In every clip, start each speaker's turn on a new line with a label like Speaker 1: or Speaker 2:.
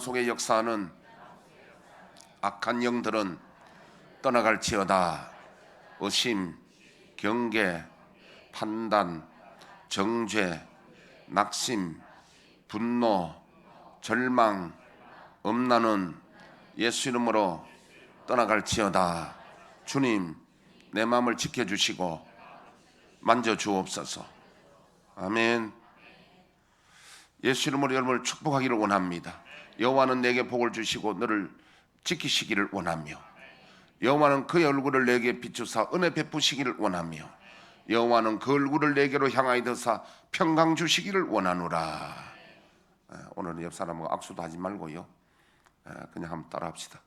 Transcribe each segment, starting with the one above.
Speaker 1: 속에 역사하는 악한 영들은 떠나갈지어다. 의심, 경계, 판단, 정죄, 낙심, 분노, 절망, 음란은 예수 이름으로 떠나갈지어다. 주님, 내 마음을 지켜주시고 만져 주옵소서. 아멘. 예수 이름으로 여러분을 축복하기를 원합니다. 여호와는 내게 복을 주시고 너를 지키시기를 원하며 여호와는 그의 얼굴을 내게 비추사 은혜 베푸시기를 원하며 여호와는 그 얼굴을 내게로 향하여 드사 평강 주시기를 원하노라. 에, 오늘은 옆 사람하고 악수도 하지 말고요. 에, 그냥 한번 따라합시다.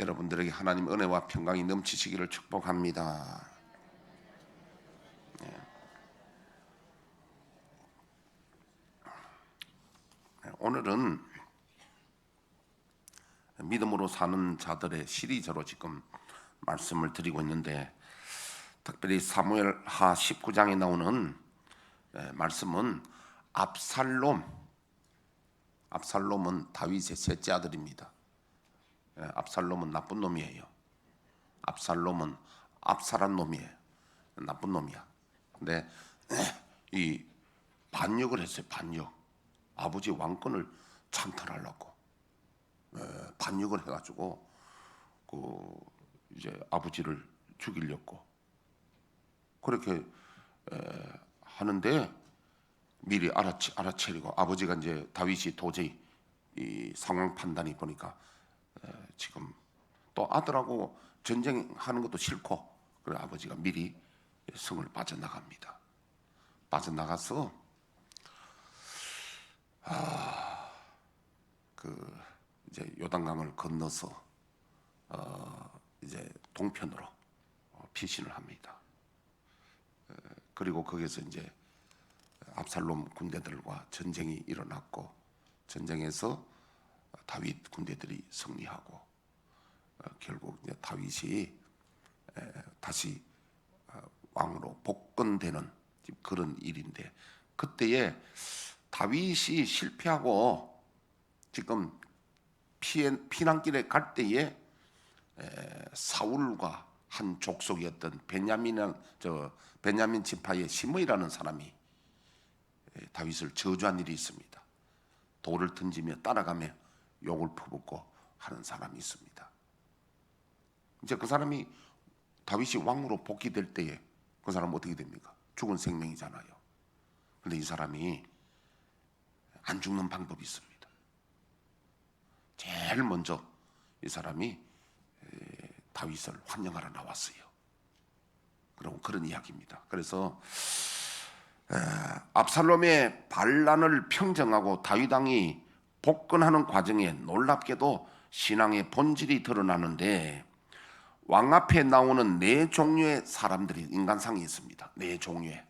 Speaker 1: 여러분들에게 하나님 은혜와 평강이 넘치시기를 축복합니다. 오늘은 믿음으로 사는 자들의 시리즈로 지금 말씀을 드리고 있는데 특별히 사무엘 하 19장에 나오는 에, 말씀은 압살롬 압살롬은 다윗의 셋째 아들입니다. 에, 압살롬은 나쁜 놈이에요. 압살롬은 압살한 놈이에요. 나쁜 놈이야. 근데 이 반역을 했어요. 반역. 아버지 왕권을 찬탈하려고 에, 반역을 해가지고 그 이제 아버지를 죽이려고 그렇게 에, 하는데 미리 알아채, 알아채리고 아버지가 이제 다윗이 도저히 이 상황 판단이 보니까 에, 지금 또 아들하고 전쟁하는 것도 싫고 그래 아버지가 미리 성을 빠져나갑니다. 빠져나가서 그 이제 요단강을 건너서 어 이제 동편으로 어, 피신을 합니다. 에, 그리고 거기서 이제 압살롬 군대들과 전쟁이 일어났고 전쟁에서 다윗 군대들이 승리하고 어, 결국 이제 다윗이 에, 다시 어, 왕으로 복권되는 그런 일인데 그때에 다윗이 실패하고 지금 피난길에 갈 때에 에, 사울과 한 족속이었던 베냐민은 저 베냐민 지파의 시므이라는 사람이 에, 다윗을 저주한 일이 있습니다. 돌을 던지며 따라가며 욕을 퍼붓고 하는 사람이 있습니다. 이제 그 사람이 다윗이 왕으로 복귀될 때에 그 사람은 어떻게 됩니까? 죽은 생명이잖아요. 근데 이 사람이 안 죽는 방법이 있습니다. 제일 먼저 이 사람이 에, 다윗을 환영하러 나왔어요. 그럼 그런 이야기입니다. 그래서 에, 압살롬의 반란을 평정하고 다윗 왕이 복권하는 과정에 놀랍게도 신앙의 본질이 드러나는데 왕 앞에 나오는 네 종류의 사람들이 인간상이 있습니다. 네 종류의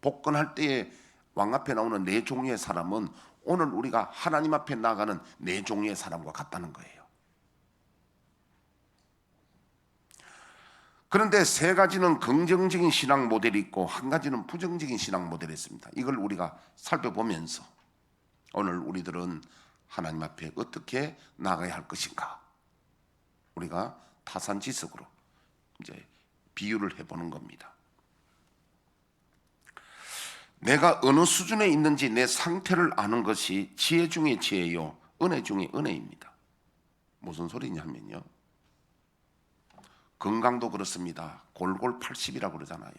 Speaker 1: 복권할 때에 왕 앞에 나오는 네 종류의 사람은 오늘 우리가 하나님 앞에 나가는 네 종류의 사람과 같다는 거예요. 그런데 세 가지는 긍정적인 신앙 모델이 있고 한 가지는 부정적인 신앙 모델이 있습니다. 이걸 우리가 살펴보면서 오늘 우리들은 하나님 앞에 어떻게 나가야 할 것인가? 우리가 타산지석으로 이제 비유를 해보는 겁니다. 내가 어느 수준에 있는지 내 상태를 아는 것이 지혜 중의 지혜요, 은혜 중의 은혜입니다. 무슨 소리냐면요. 건강도 그렇습니다. 골골 80이라고 그러잖아요.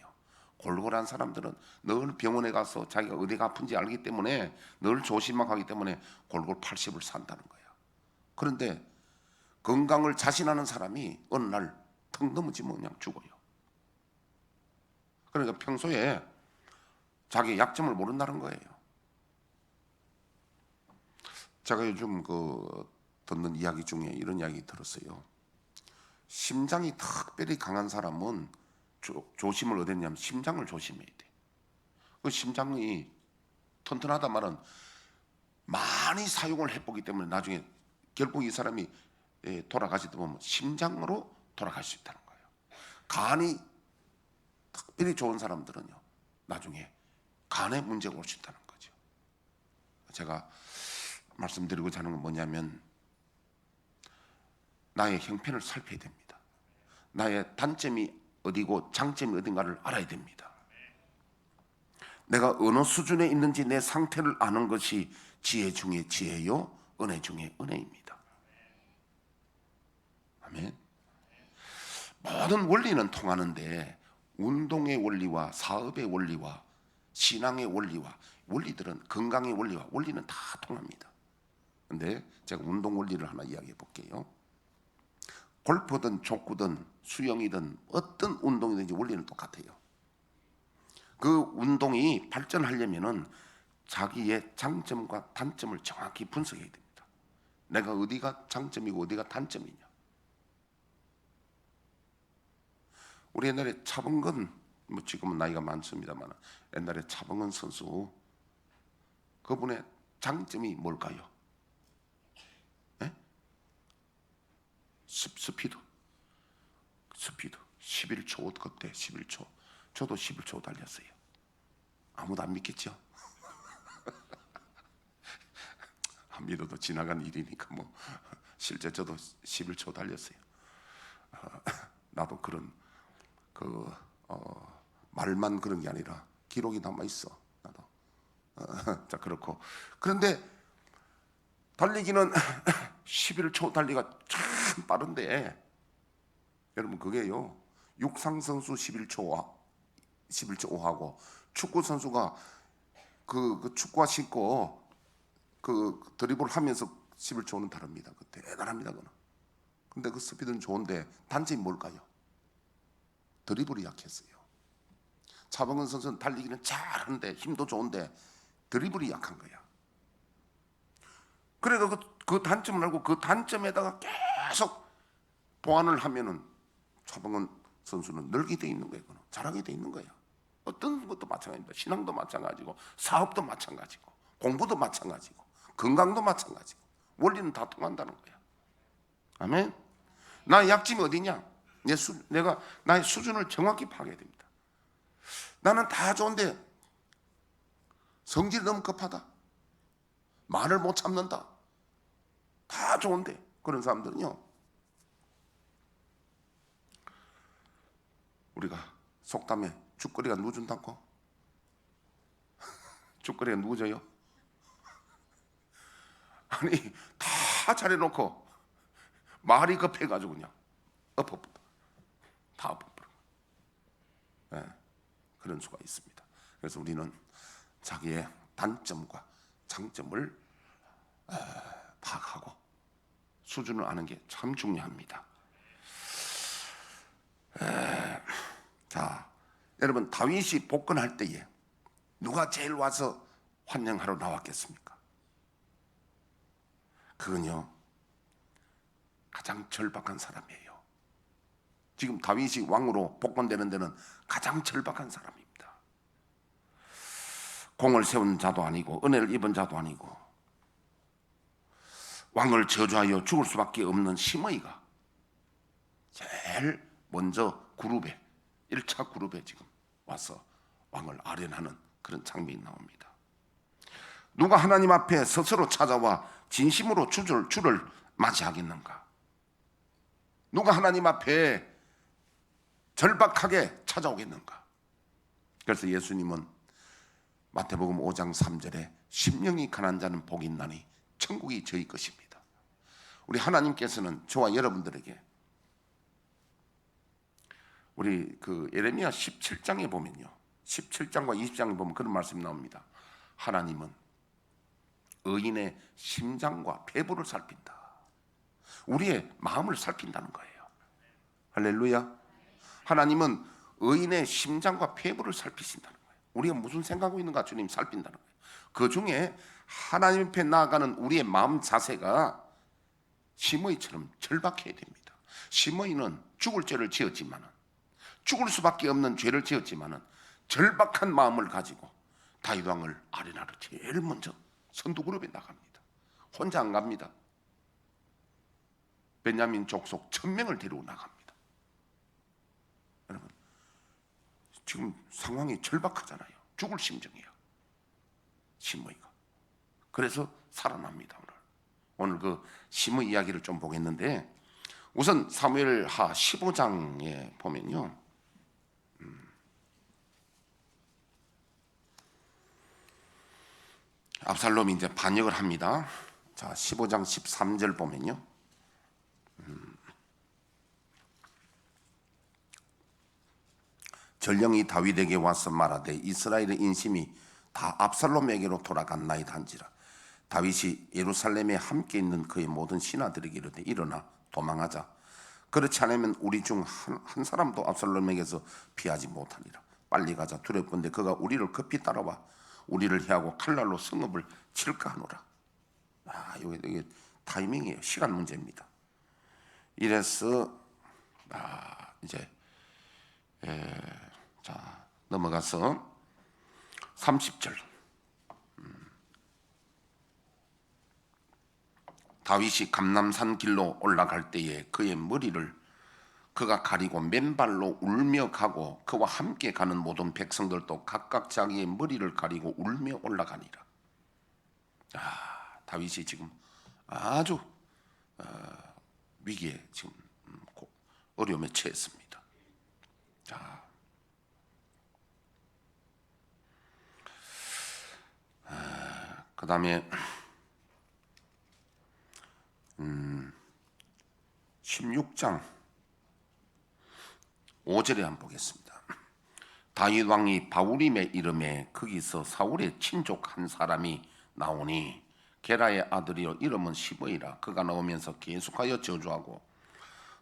Speaker 1: 골골한 사람들은 늘 병원에 가서 자기가 어디가 아픈지 알기 때문에 늘 조심하고 하기 때문에 골골 80을 산다는 거예요. 그런데 건강을 자신하는 사람이 어느 날 턱 넘어지면 그냥 죽어요. 그러니까 평소에 자기 약점을 모른다는 거예요. 제가 요즘 그 듣는 이야기 중에 이런 이야기 들었어요. 심장이 특별히 강한 사람은 조, 조심을 어딨냐면 심장을 조심해야 돼. 그 심장이 튼튼하다 말은 많이 사용을 해보기 때문에 나중에 결국 이 사람이 예, 돌아가시다 보면 심장으로 돌아갈 수 있다는 거예요. 간이 특별히 좋은 사람들은요, 나중에 간에 문제가 올 수 있다는 거죠. 제가 말씀드리고자 하는 건 뭐냐면 나의 형편을 살펴야 됩니다. 나의 단점이 어디고 장점이 어딘가를 알아야 됩니다. 내가 어느 수준에 있는지 내 상태를 아는 것이 지혜 중에 지혜요, 은혜 중에 은혜입니다. 아멘. 모든 원리는 통하는데 운동의 원리와 사업의 원리와 신앙의 원리와 원리들은 건강의 원리와 원리는 다 통합니다. 근데 제가 운동 원리를 하나 이야기해 볼게요. 골프든 족구든 수영이든 어떤 운동이든지 원리는 똑같아요. 그 운동이 발전하려면은 자기의 장점과 단점을 정확히 분석해야 됩니다. 내가 어디가 장점이고 어디가 단점이냐. 우리 옛날에 차범근 뭐 지금은 나이가 많습니다만 옛날에 차범근 선수 그분의 장점이 뭘까요? 예? 스, 스피드 스피드 11초 그때 11초 저도 11초 달렸어요 아무도 안 믿겠죠? 안 믿어도 지나간 일이니까 뭐 실제 저도 11초 달렸어요 어, 나도 그런 그 어, 말만 그런 게 아니라 기록이 남아 있어 나도 어, 자 그렇고 그런데 달리기는 11초 달리가 참 빠른데 여러분 그게요 육상 선수 11초 11초 5하고 축구 선수가 그, 그 축구화 신고 그 드리블 하면서 11초는 다릅니다. 그 대단합니다 그는. 근데 그 스피드는 좋은데 단점이 뭘까요? 드리블이 약했어요. 차범근 선수는 달리기는 잘하는데 힘도 좋은데 드리블이 약한 거야. 그래서 그, 그 단점을 알고 그 단점에다가 계속 보완을 하면은 차범근 선수는 늘게 돼 있는 거예요. 잘하게 돼 있는 거야. 어떤 것도 마찬가지입니다. 신앙도 마찬가지고 사업도 마찬가지고 공부도 마찬가지고 건강도 마찬가지고 원리는 다 통한다는 거야. 아멘. 나의 약점이 어디냐? 내 수, 내가 나의 수준을 정확히 파악해야 됩니다. 나는 다 좋은데 성질이 너무 급하다. 말을 못 참는다. 다 좋은데 그런 사람들은요. 우리가 속담에 죽거리가 누준다고 죽거리가 누워져요? 아니 다 잘해놓고 말이 급해가지고 그냥 엎어버려 다 엎어버려 예, 그런 수가 있습니다 그래서 우리는 자기의 단점과 장점을 에, 파악하고 수준을 아는 게 참 중요합니다 에, 자 여러분 다윗이 복권할 때에 누가 제일 와서 환영하러 나왔겠습니까? 그건요 가장 절박한 사람이에요. 지금 다윗이 왕으로 복권되는 데는 가장 절박한 사람입니다. 공을 세운 자도 아니고 은혜를 입은 자도 아니고 왕을 저주하여 죽을 수밖에 없는 심의가 제일 먼저 그룹에 1차 그룹에 지금 와서 왕을 아련하는 그런 장면이 나옵니다. 누가 하나님 앞에 스스로 찾아와 진심으로 주를, 주를 맞이하겠는가? 누가 하나님 앞에 절박하게 찾아오겠는가? 그래서 예수님은 마태복음 5장 3절에 심령이 가난 자는 복이 있나니 천국이 저희 것입니다. 우리 하나님께서는 저와 여러분들에게 우리 그 예레미야 17장에 보면요. 17장과 20장에 보면 그런 말씀이 나옵니다. 하나님은 의인의 심장과 폐부를 살핀다. 우리의 마음을 살핀다는 거예요. 할렐루야. 하나님은 의인의 심장과 폐부를 살피신다는 거예요. 우리가 무슨 생각하고 있는가 주님 살핀다는 거예요. 그 중에 하나님 앞에 나아가는 우리의 마음 자세가 심의처럼 절박해야 됩니다. 심의는 죽을 죄를 지었지만은 죽을 수밖에 없는 죄를 지었지만은 절박한 마음을 가지고 다윗 왕을 아레나로 제일 먼저 선두 그룹에 나갑니다. 혼자 안 갑니다. 베냐민 족속 천 명을 데리고 나갑니다. 여러분 지금 상황이 절박하잖아요. 죽을 심정이야. 신모이가. 그래서 살아납니다 오늘. 오늘 그 심의 이야기를 좀 보겠는데 우선 사무엘 하 15장에 보면요. 음. 압살롬이 이제 반역을 합니다. 자, 15장 13절 보면요. 전령이 다윗에게 와서 말하되 이스라엘의 인심이 다 압살롬에게로 돌아갔나이다 한지라. 다윗이 예루살렘에 함께 있는 그의 모든 신하들에게 이르되 일어나 도망하자. 그렇지 않으면 우리 중한 한 사람도 압살롬에게서 피하지 못하리라. 빨리 가자. 두렵건대 그가 우리를 급히 따라와 우리를 해하고 칼날로 성읍을 칠까 하노라. 아 이게, 이게 타이밍이에요. 시간 문제입니다. 이래서 아 이제 자 넘어가서 30절 음. 다윗이 감남산 길로 올라갈 때에 그의 머리를 그가 가리고 맨발로 울며 가고 그와 함께 가는 모든 백성들도 각각 자기의 머리를 가리고 울며 올라가니라. 아, 다윗이 지금 아주 어, 위기에 지금 음, 고- 어려움에 처했습니다. 자, 그 다음에 음, 16장 5절에 한번 보겠습니다. 다윗 왕이 바울임의 이름에 거기서 사울의 친족 한 사람이 나오니 게라의 아들이요 이름은 시므이라 그가 나오면서 계속하여 저주하고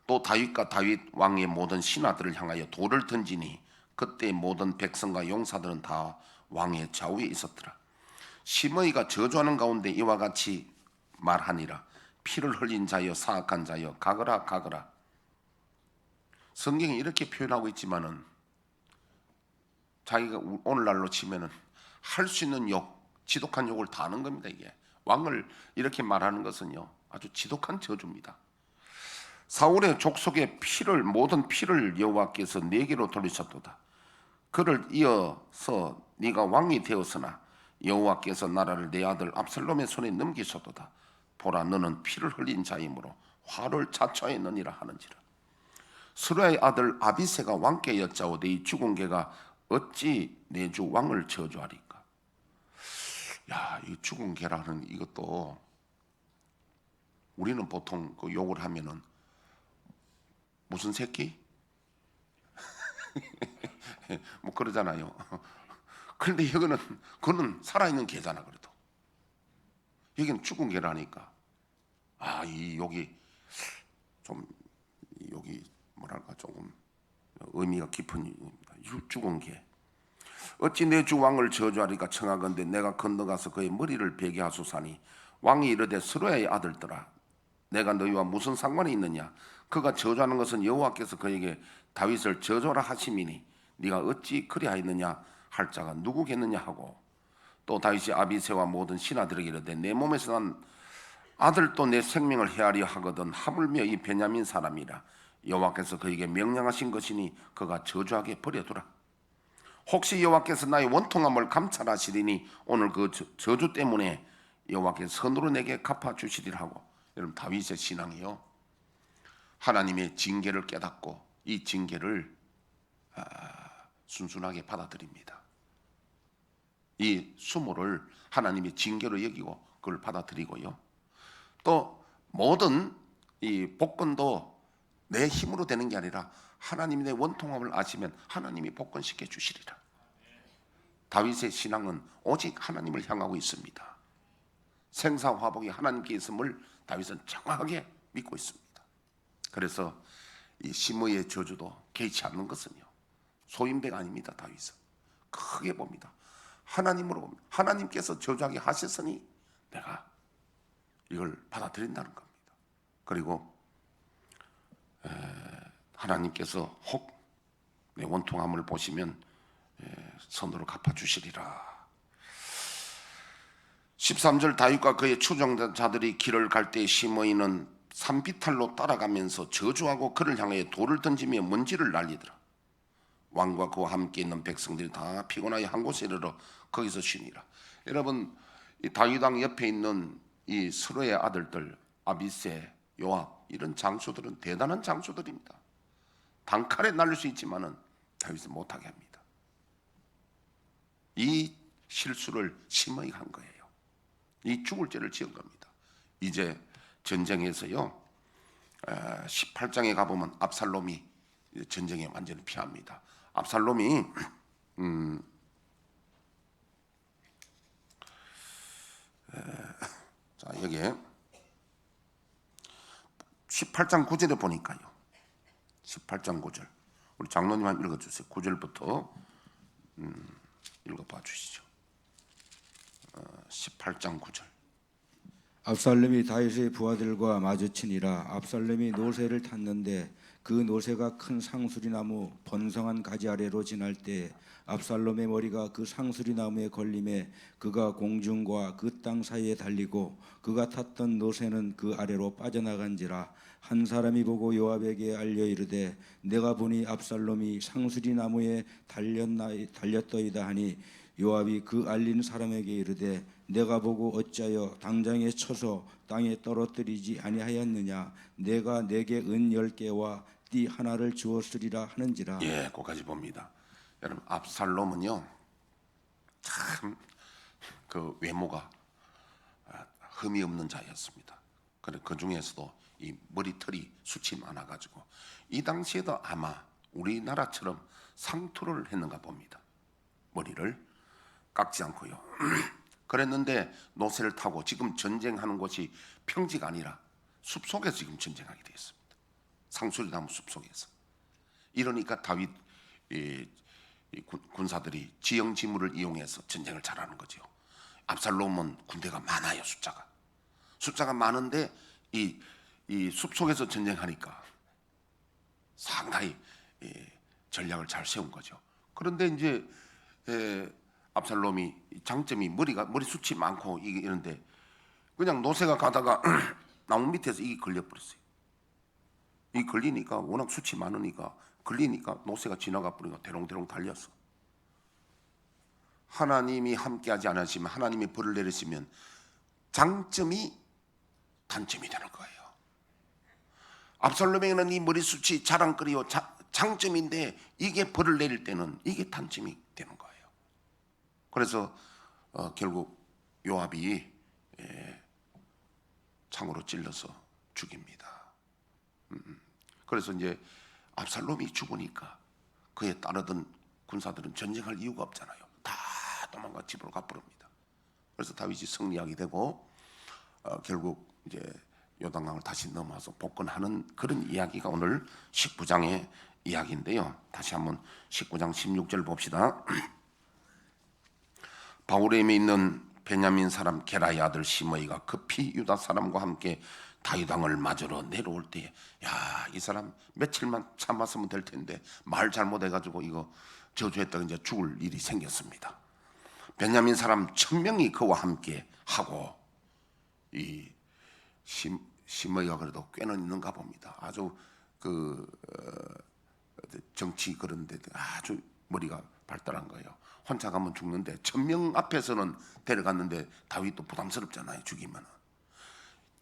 Speaker 1: 또 다윗과 다윗 왕의 모든 신하들을 향하여 돌을 던지니 그때 모든 백성과 용사들은 다 왕의 좌우에 있었더라. 시므이가 저주하는 가운데 이와 같이 말하니라. 피를 흘린 자여 사악한 자여 가거라 가거라. 성경이 이렇게 표현하고 있지만은 자기가 우- 오늘날로 치면은 할 수 있는 욕 지독한 욕을 다 하는 겁니다 이게. 왕을 이렇게 말하는 것은요 아주 지독한 저주입니다. 사울의 족속의 피를 모든 피를 여호와께서 내게로 돌리셨도다. 그를 이어서 네가 왕이 되었으나 여호와께서 나라를 내 아들 압살롬의 손에 넘기셨도다. 보라 너는 피를 흘린 자이므로 화를 자초했느니라 하는지라. 수라의 아들 아비세가 왕께 여짜오되 이 죽은 개가 어찌 내 주 왕을 저주하리까? 야, 이 죽은 개라는 이것도 우리는 보통 그 욕을 하면은 무슨 새끼? 뭐 그러잖아요. 그런데 이거는 그거는 살아있는 개잖아 그래도. 여기는 죽은 개라니까. 아, 이 여기 좀 여기 뭐랄까 조금 의미가 깊은 유- 죽은 개. 어찌 내 주 왕을 저주하리까 청하건대 내가 건너가서 그의 머리를 베게 하소사니 왕이 이르되 스로야의 아들들아 내가 너희와 무슨 상관이 있느냐 그가 저주하는 것은 여호와께서 그에게 다윗을 저주하라 하심이니 네가 어찌 그리하였느냐 할 자가 누구겠느냐 하고 또 다윗이 아비세와 모든 신하들에게 이르되 내 몸에서 난 아들도 내 생명을 헤아려 하거든 하물며 이 베냐민 사람이라 여호와께서 그에게 명령하신 것이니 그가 저주하게 버려두라. 혹시 여호와께서 나의 원통함을 감찰하시리니 오늘 그 저- 저주 때문에 여호와께서 선으로 내게 갚아 주시리라 하고. 여러분 다윗의 신앙이요. 하나님의 징계를 깨닫고 이 징계를 아, 순순하게 받아들입니다. 이 수모를 하나님의 징계로 여기고 그걸 받아들이고요. 또 모든 이 복권도 내 힘으로 되는 게 아니라 하나님이 내 원통함을 아시면 하나님이 복권시켜 주시리라. 다윗의 신앙은 오직 하나님을 향하고 있습니다. 생사화복이 하나님께 있음을 다윗은 정확하게 믿고 있습니다. 그래서 이 시므의 저주도 개의치 않는 것은요 소인배가 아닙니다. 다윗은 크게 봅니다. 하나님으로. 하나님께서 저주하게 하셨으니 내가 이걸 받아들인다는 겁니다. 그리고 에, 하나님께서 혹 내 원통함을 보시면 에, 선으로 갚아 주시리라. 13절 다윗과 그의 추종자들이 길을 갈때 시므이는 산비탈로 따라가면서 저주하고 그를 향해 돌을 던지며 먼지를 날리더라. 왕과 그와 함께 있는 백성들이 다 피곤하여 한 곳에 이르러 거기서 쉬니라. 여러분 이 다윗 왕 옆에 있는 이 서로의 아들들 아비세, 요압 이런 장수들은 대단한 장수들입니다. 단칼에 날릴 수 있지만은 다윗을 못하게 합니다. 이 실수를 심하게 한 거예요. 이 죽을 죄를 지은 겁니다. 이제 전쟁에서요. 18장에 가보면 압살롬이 전쟁에 완전히 피합니다. 압살롬이 음, 에, 자 여기에 18장 9절에 보니까요. 18장 9절. 우리 장로님 한 읽어주세요. 9절부터 음, 읽어봐 주시죠. 어, 18장 9절.
Speaker 2: 압살롬이 다윗의 부하들과 마주치니라 압살롬이 노새를 탔는데 그 노새가 큰 상수리나무 번성한 가지 아래로 지날 때 압살롬의 머리가 그 상수리나무에 걸림에 그가 공중과 그 땅 사이에 달리고 그가 탔던 노새는 그 아래로 빠져나간지라 한 사람이 보고 요압에게 알려 이르되 내가 보니 압살롬이 상수리나무에 달렸나 달렸더이다 하니 요압이 그 알린 사람에게 이르되 내가 보고 어찌하여 당장에 쳐서 땅에 떨어뜨리지 아니하였느냐? 내가 내게 은 열 개와 띠 하나를 주었으리라 하는지라
Speaker 1: 예, 거기까지 봅니다. 여러분 압살롬은요 참 그 외모가 아, 흠이 없는 자였습니다. 그래 그 중에서도 이 머리털이 숱이 많아가지고 이 당시에도 아마 우리나라처럼 상투를 했는가 봅니다. 머리를 깎지 않고요. 그랬는데 노새를 타고 지금 전쟁하는 곳이 평지가 아니라 숲 속에서 지금 전쟁하게 되어 있습니다. 상수리 나무 숲 속에서. 이러니까 다윗 군사들이 지형 지물을 이용해서 전쟁을 잘하는 거죠. 압살롬은 군대가 많아요 숫자가 숫자가 많은데 이 이 숲 속에서 전쟁하니까 상당히 이 전략을 잘 세운 거죠. 그런데 이제 에, 압살롬이 장점이 머리가 머리 숱이 많고 이런데 그냥 노새가 가다가 나무 밑에서 이게 걸려 버렸어요. 이 걸리니까 워낙 숱이 많으니까 걸리니까 노새가 지나가 버리니까 대롱대롱 달렸어. 하나님이 함께하지 않으시면 하나님이 벌을 내리시면 장점이 단점이 되는 거예요. 압살롬에게는 이 머리숱이 자랑거리요 자- 장점인데 이게 벌을 내릴 때는 이게 단점이 되는 거예요. 그래서 어, 결국 요압이 예, 창으로 찔러서 죽입니다. 음, 그래서 이제 압살롬이 죽으니까 그에 따르던 군사들은 전쟁할 이유가 없잖아요. 다 도망가 집으로 가버립니다. 그래서 다윗이 승리하게 되고 어, 결국 이제 요단강을 다시 넘어서 복권하는 그런 이야기가 오늘 19장의 이야기인데요. 다시 한번 19장 16절 봅시다. 바울엠에 있는 베냐민 사람 게라의 아들 시므이가 급히 유다 사람과 함께 다윗왕을 맞으러 내려올 때에 야 이 사람 며칠만 참았으면 될 텐데 말 잘못해가지고 이거 저주했다가 이제 죽을 일이 생겼습니다. 베냐민 사람 천 명이 그와 함께 하고 이 심, 심의가 그래도 꽤는 있는가 봅니다. 아주 그 어, 정치 그런 데 아주 머리가 발달한 거예요. 혼자 가면 죽는데 천 명 앞에서는 데려갔는데 다윗도 부담스럽잖아요. 죽이면은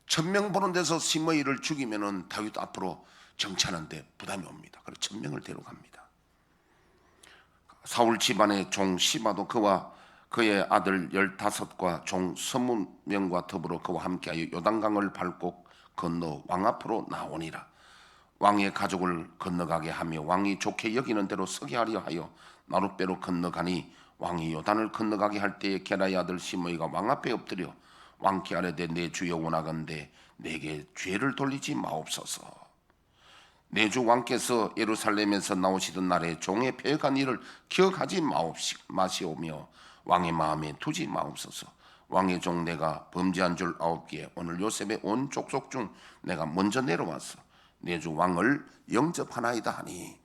Speaker 1: 천명 보는 데서 심의를 죽이면은 다윗도 앞으로 정치하는데 부담이 옵니다. 그래서 천명을 데려갑니다. 사울 집안의 종 시바도 그와 그의 아들 열다섯과 종 스무 명과 더불어 그와 함께하여 요단강을 밟고 건너 왕 앞으로 나오니라. 왕의 가족을 건너가게 하며 왕이 좋게 여기는 대로 서게 하려 하여 나룻배로 건너가니 왕이 요단을 건너가게 할 때에 게라의 아들 시므이가 왕 앞에 엎드려 왕께 아뢰되 내 주여 원하건대 내게 죄를 돌리지 마옵소서. 내주 왕께서 예루살렘에서 나오시던 날에 종의 폐역한 일을 기억하지 마시오며 왕의 마음에 두지 마옵소서. 왕의 종 내가 범죄한 줄 아옵기에 오늘 요셉의 온 족속 중 내가 먼저 내려와서 내주 왕을 영접하나이다 하니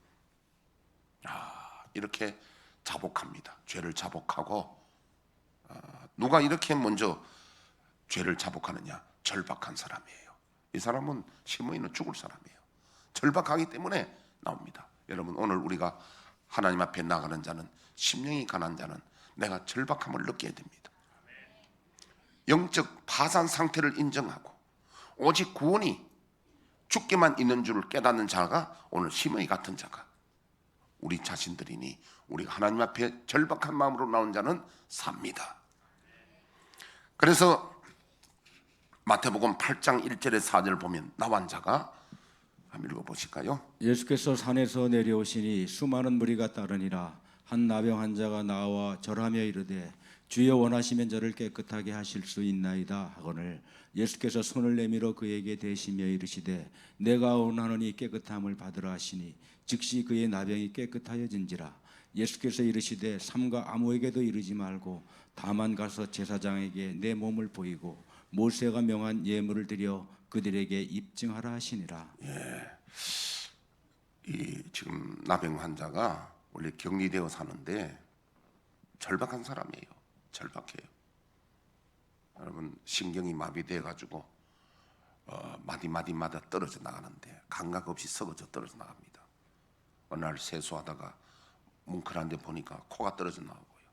Speaker 1: 아, 이렇게 자복합니다. 죄를 자복하고 아, 누가 이렇게 먼저 죄를 자복하느냐? 절박한 사람이에요. 이 사람은 시므이는 죽을 사람이에요. 절박하기 때문에 나옵니다. 여러분 오늘 우리가 하나님 앞에 나가는 자는 심령이 가난 자는 내가 절박함을 느껴야 됩니다. 영적 파산 상태를 인정하고 오직 구원이 죽게만 있는 줄을 깨닫는 자가 오늘 심의 같은 자가 우리 자신들이니 우리가 하나님 앞에 절박한 마음으로 나온 자는 삽니다. 그래서 마태복음 8장 1절에 4절 보면 나완 자가. 한번 읽어 보실까요?
Speaker 2: 예수께서 산에서 내려오시니 수많은 무리가 따르니라. 한 나병 환자가 나와 절하며 이르되 주여 원하시면 저를 깨끗하게 하실 수 있나이다. 하거늘 예수께서 손을 내밀어 그에게 대시며 이르시되 내가 원하노니 깨끗함을 받으라 하시니 즉시 그의 나병이 깨끗하여진지라. 예수께서 이르시되 삼가 아무에게도 이르지 말고 다만 가서 제사장에게 내 몸을 보이고 모세가 명한 예물을 드려 그들에게 입증하라 하시니라
Speaker 1: 이 지금 나병 환자가 원래 격리되어 사는데 절박한 사람이에요. 절박해요. 여러분 신경이 마비돼 가지고 어, 마디 마디마다 떨어져 나가는데 감각 없이 썩어져 떨어져 나갑니다. 어느 날 세수하다가 뭉클한데 보니까 코가 떨어져 나오고요.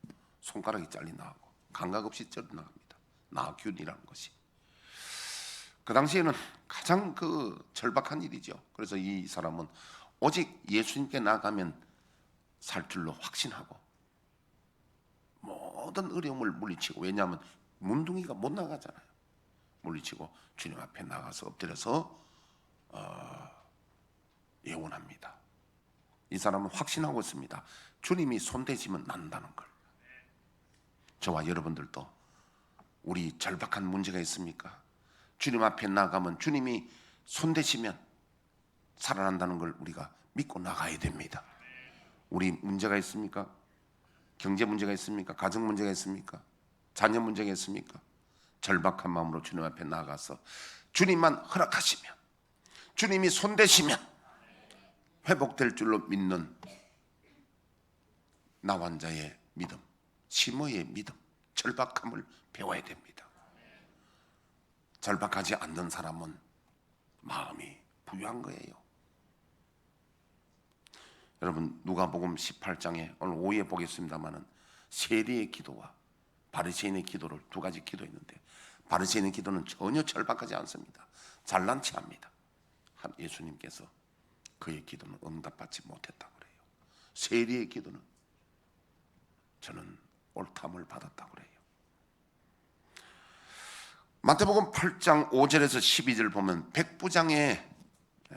Speaker 1: 손가락이 잘리 나오고 감각 없이 떨어져 나갑니다. 나균이라는 것이. 그 당시에는 가장 그 절박한 일이죠. 그래서 이 사람은 오직 예수님께 나가면 살 줄로 확신하고 모든 어려움을 물리치고 왜냐하면 문둥이가 못 나가잖아요. 물리치고 주님 앞에 나가서 엎드려서 어, 예언합니다. 이 사람은 확신하고 있습니다. 주님이 손대시면 난다는 걸. 저와 여러분들도 우리 절박한 문제가 있습니까? 주님 앞에 나가면 주님이 손대시면 살아난다는 걸 우리가 믿고 나가야 됩니다. 우리 문제가 있습니까? 경제 문제가 있습니까? 가정 문제가 있습니까? 자녀 문제가 있습니까? 절박한 마음으로 주님 앞에 나가서 주님만 허락하시면 주님이 손대시면 회복될 줄로 믿는 나 환자의 믿음, 심어의 믿음, 절박함을 배워야 됩니다. 절박하지 않는 사람은 마음이 부유한 거예요. 여러분 누가복음 18장에 오늘 오후에 보겠습니다만은 세리의 기도와 바리새인의 기도를 두 가지 기도했는데 바리새인의 기도는 전혀 절박하지 않습니다. 잘난 체합니다. 한 예수님께서 그의 기도는 응답받지 못했다고 그래요. 세리의 기도는 저는 옳담을 받았다고 그래요. 마태복음 8장 5절에서 12절 보면 백부장의 에,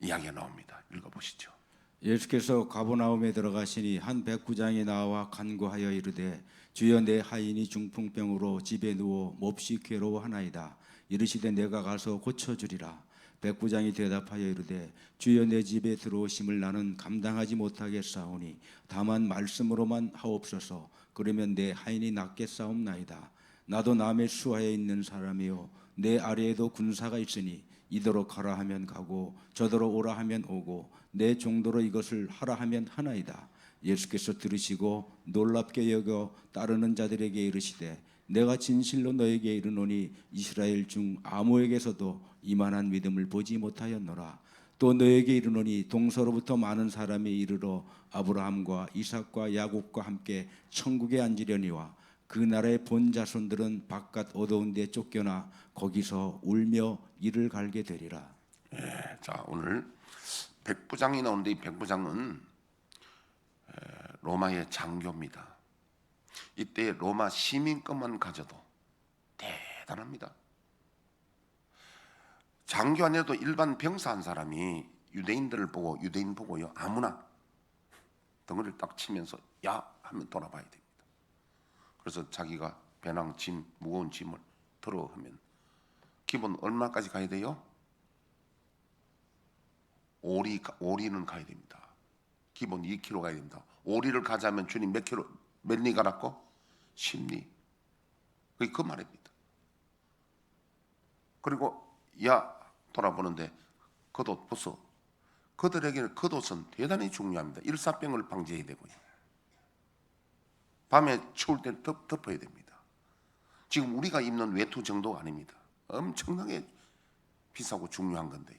Speaker 1: 이야기가 나옵니다. 읽어보시죠.
Speaker 2: 예수께서 가보나움에 들어가시니 한 백부장이 나와 간구하여 이르되 주여 내 하인이 중풍병으로 집에 누워 몹시 괴로워하나이다 이르시되 내가 가서 고쳐주리라 백부장이 대답하여 이르되 주여 내 집에 들어오심을 나는 감당하지 못하겠사오니 다만 말씀으로만 하옵소서 그러면 내 하인이 낫겠사옵나이다 나도 남의 수하에 있는 사람이요 내 아래에도 군사가 있으니 이더러 가라 하면 가고 저더러 오라 하면 오고 내 정도로 이것을 하라 하면 하나이다. 예수께서 들으시고 놀랍게 여겨 따르는 자들에게 이르시되 내가 진실로 너에게 이르노니 이스라엘 중 아무에게서도 이만한 믿음을 보지 못하였노라. 또 너에게 이르노니 동서로부터 많은 사람이 이르러 아브라함과 이삭과 야곱과 함께 천국에 앉으려니와 그 나라의 본 자손들은 바깥 어두운 데 쫓겨나 거기서 울며 이를 갈게 되리라.
Speaker 1: 예, 자 오늘 백부장이 나오는데 이 백부장은 에, 로마의 장교입니다. 이때 로마 시민권만 가져도 대단합니다. 장교 아니라도 일반 병사 한 사람이 유대인들을 보고 유대인 보고요 아무나 덩어리를 딱 치면서 야 하면 돌아봐야 됩니다. 그래서 자기가 배낭 짐 무거운 짐을 들어 하면 기본 얼마까지 가야 돼요? 오리 오리는 가야 됩니다. 기본 2km 가야 됩니다. 오리를 가자면 주님 몇 킬로 몇리 가라고? 10리. 그게 그 말입니다. 그리고 야 돌아보는데 겉옷 벗어. 그들에게는 겉옷은 대단히 중요합니다. 일사병을 방지해야 되고요. 밤에 추울 때 덮, 덮어야 됩니다. 지금 우리가 입는 외투 정도가 아닙니다. 엄청나게 비싸고 중요한 건데요.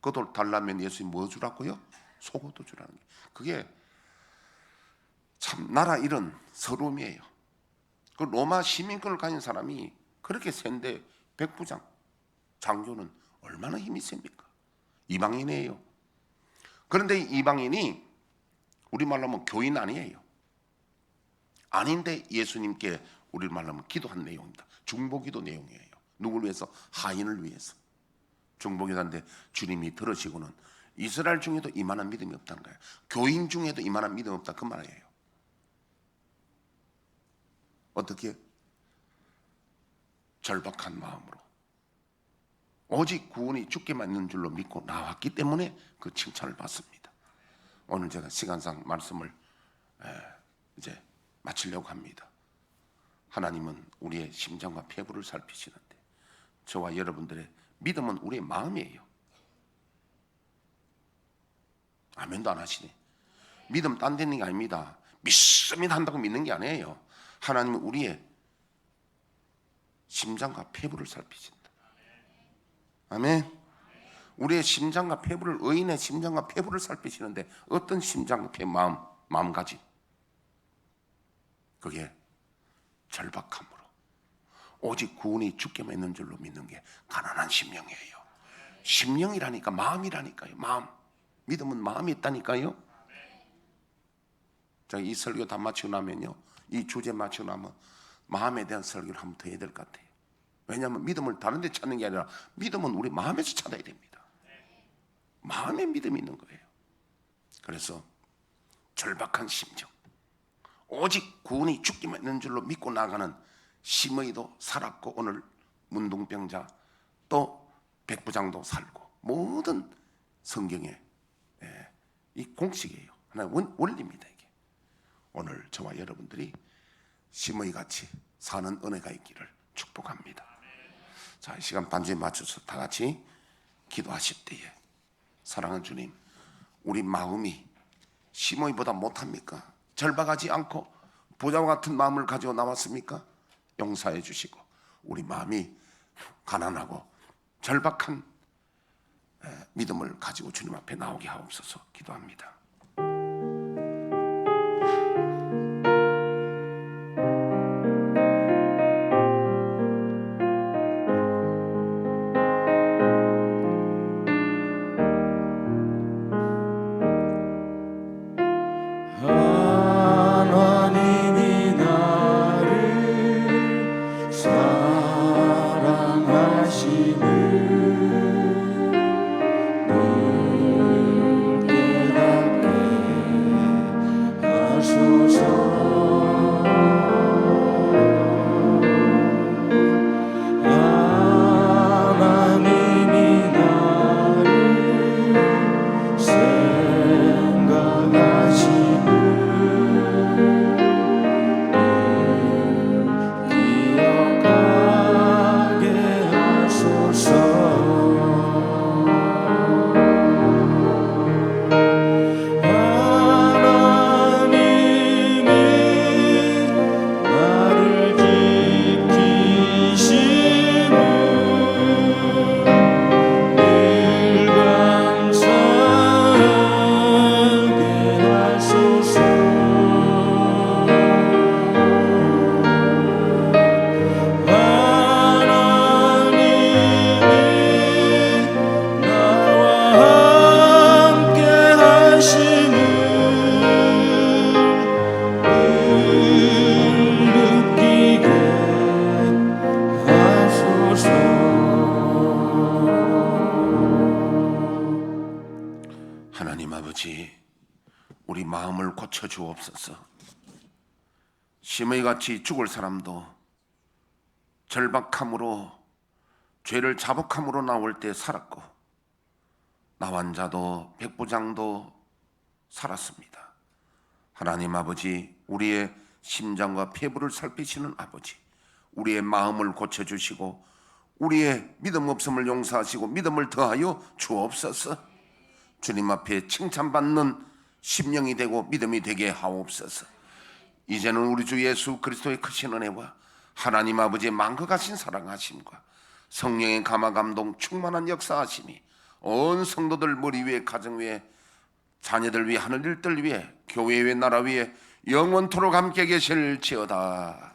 Speaker 1: 그것을 달라면 예수님 뭐 주라고요? 속옷도 주라는 게. 그게 참 나라 일은 서름이에요. 그 로마 시민권을 가진 사람이 그렇게 센데 백부장 장교는 얼마나 힘이 셉니까? 이방인이에요. 그런데 이방인이 우리말로 하면 교인 아니에요. 아닌데 예수님께 우리말로 하면 기도한 내용입니다. 중보기도 내용이에요. 누구를 위해서? 하인을 위해서. 중보기도인데 주님이 들으시고는 이스라엘 중에도 이만한 믿음이 없다는 거예요. 교인 중에도 이만한 믿음이 없다 그 말이에요. 어떻게? 절박한 마음으로 오직 구원이 죽게만 있는 줄로 믿고 나왔기 때문에 그 칭찬을 받습니다. 오늘 제가 시간상 말씀을 에, 이제 마치려고 합니다. 하나님은 우리의 심장과 폐부를 살피시는데 저와 여러분들의 믿음은 우리의 마음이에요. 아멘도 안 하시네. 믿음 딴 데는 게 아닙니다. 믿습니다 한다고 믿는 게 아니에요. 하나님은 우리의 심장과 폐부를 살피신다. 아멘. 우리의 심장과 폐부를 의인의 심장과 폐부를 살피시는데 어떤 심장과 폐 마음 마음가짐 그게 절박함으로 오직 구원이 죽게만 있는 줄로 믿는 게 가난한 심령이에요. 심령이라니까 마음이라니까요. 마음 믿음은 마음이 있다니까요. 자, 이 설교 다 마치고 나면요, 이 주제 마치고 나면 마음에 대한 설교를 한번 더 해야 될 것 같아요. 왜냐하면 믿음을 다른 데 찾는 게 아니라 믿음은 우리 마음에서 찾아야 됩니다. 마음에 믿음이 있는 거예요. 그래서 절박한 심정, 오직 구원이 죽기만 있는 줄로 믿고 나가는 심의도 살았고 오늘 문둥병자 또 백부장도 살고 모든 성경의 예, 이 공식이에요. 하나의 원, 원리입니다 이게. 오늘 저와 여러분들이 심의 같이 사는 은혜가 있기를 축복합니다. 자, 이 시간 반주에 맞춰서 다 같이 기도하실 때에 사랑하는 주님, 우리 마음이 심의보다 못합니까? 절박하지 않고 보자와 같은 마음을 가지고 나왔습니까? 용서해 주시고 우리 마음이 가난하고 절박한 에, 믿음을 가지고 주님 앞에 나오게 하옵소서 기도합니다. 하나님 아버지, 우리 마음을 고쳐 주옵소서. 심의 같이 죽을 사람도 절박함으로 죄를 자복함으로 나올 때 살았고 나환 자도 백부장도 살았습니다. 하나님 아버지, 우리의 심장과 폐부를 살피시는 아버지, 우리의 마음을 고쳐 주시고 우리의 믿음 없음을 용서하시고 믿음을 더하여 주옵소서. 주님 앞에 칭찬받는 심령이 되고 믿음이 되게 하옵소서. 이제는 우리 주 예수 그리스도의 크신 은혜와 하나님 아버지의 만거가신 사랑하심과 성령의 감화 감동 충만한 역사하심이 온 성도들 머리 위에 가정 위에 자녀들 위에 하늘 일들 위에 교회 위에 나라 위에 영원토록 함께 계실지어다.